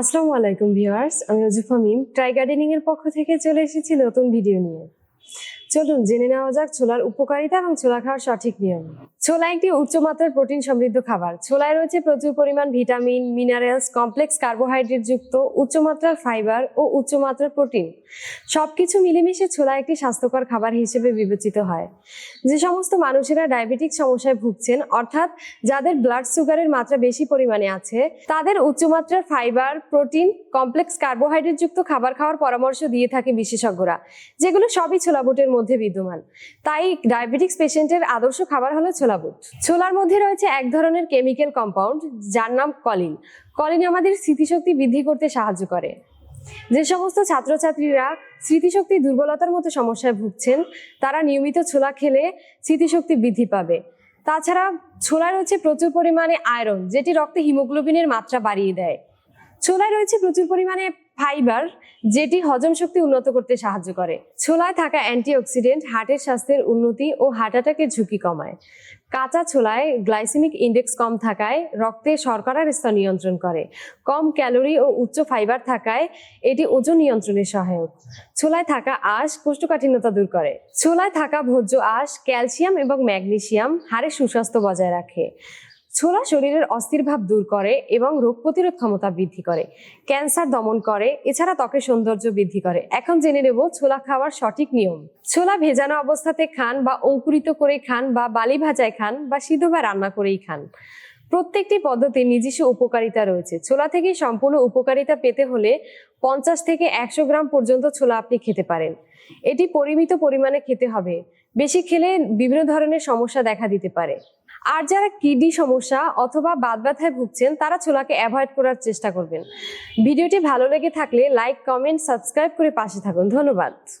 আসসালামু আলাইকুম ভিউয়ার্স, আমি অজুফা মিম। ট্রাই গার্ডেনিং এর পক্ষ থেকে চলে এসেছি নতুন ভিডিও নিয়ে। চলুন জেনে নেওয়া যাক ছোলার উপকারিতা এবং ছোলা খাওয়ার সঠিক নিয়ম। ছোলা একটি উচ্চমাত্রার প্রোটিন সমৃদ্ধ খাবার। ছোলায় রয়েছে প্রচুর পরিমাণ ভিটামিন, মিনারেলস, কমপ্লেক্স কার্বোহাইড্রেট যুক্ত উচ্চমাত্রার ফাইবার ও উচ্চমাত্রার প্রোটিন। সবকিছু মিলেমিশে ছোলা একটি স্বাস্থ্যকর খাবার হিসেবে বিবেচিত হয়। যে সমস্ত মানুষেরা ডায়াবেটিক সমস্যায় ভুগছেন, অর্থাৎ যাদের ব্লাড সুগারের মাত্রা বেশি পরিমাণে আছে, তাদের উচ্চমাত্রার ফাইবার, প্রোটিন, কমপ্লেক্স কার্বোহাইড্রেট যুক্ত খাবার খাওয়ার পরামর্শ দিয়ে থাকে বিশেষজ্ঞরা, যেগুলো সবই ছোলা বুটের মধ্যে বিদ্যমান। তাই ডায়াবেটিক্স পেশেন্টের আদর্শ খাবার হলো ছোলা বুট ছোলার মধ্যে রয়েছে এক ধরনের কেমিক্যাল কম্পাউন্ড যার নাম কলিন। কলিন আমাদের স্মৃতিশক্তি বৃদ্ধি করতে সাহায্য করে। যে সমস্ত ছাত্রছাত্রীরা স্মৃতিশক্তি দুর্বলতার মতো সমস্যায় ভুগছেন, তারা নিয়মিত ছোলা খেলে স্মৃতিশক্তি বৃদ্ধি পাবে। তাছাড়া ছোলায় রয়েছে প্রচুর পরিমাণে আয়রন যেটি রক্তে হিমোগ্লোবিনের মাত্রা বাড়িয়ে দেয়। ছোলায় রয়েছে প্রচুর পরিমাণে ফাইবার, যেটি হজম শক্তি উন্নত করতে সাহায্য করে। ছোলায় থাকা অ্যান্টিঅক্সিডেন্ট হার্টের স্বাস্থ্যের উন্নতি ও হার্ট অ্যাটাকের ঝুঁকি কমায়। কাঁচা ছোলায় গ্লাইসেমিক ইন্ডেক্স কম থাকায় রক্তে শর্করার স্তর নিয়ন্ত্রণ করে। কম ক্যালোরি ও উচ্চ ফাইবার থাকায় এটি ওজন নিয়ন্ত্রণে সহায়ক। ছোলায় থাকা আঁশ কোষ্ঠকাঠিন্যতা দূর করে। ছোলায় থাকা ভোজ্য আঁশ ক্যালসিয়াম এবং ম্যাগনেসিয়াম হাড়ের সুস্বাস্থ্য বজায় রাখে। ছোলা শরীরের অস্থির ভাব দূর করে এবং রোগ প্রতিরোধ ক্ষমতা বৃদ্ধি করে। ক্যান্সার দমন করে, এছাড়া ত্বকের সৌন্দর্য বৃদ্ধি করে। এখন জেনে নেব ছোলা খাওয়ার সঠিক নিয়ম। ছোলা ভেজানো অবস্থাতে খান বা অঙ্কুরিত করে খান বা বালি ভাজায় খান বা সিদ্ধ বা রান্না করেই খান। প্রত্যেকটি পদ্ধতির নিজস্ব উপকারিতা রয়েছে। ছোলা থেকে সম্পূর্ণ উপকারিতা পেতে হলে পঞ্চাশ থেকে একশো গ্রাম পর্যন্ত ছোলা আপনি খেতে পারেন। এটি পরিমিত পরিমাণে খেতে হবে। বেশি খেলে বিভিন্ন ধরনের সমস্যা দেখা দিতে পারে। আর যারা কিডনি সমস্যা অথবা বাদ ব্যথায় ভুগছেন, তারা ছোলাকে অ্যাভয়েড করার চেষ্টা করবেন। ভিডিওটি ভালো লেগে থাকলে লাইক কমেন্ট সাবস্ক্রাইব করে পাশে থাকুন। ধন্যবাদ।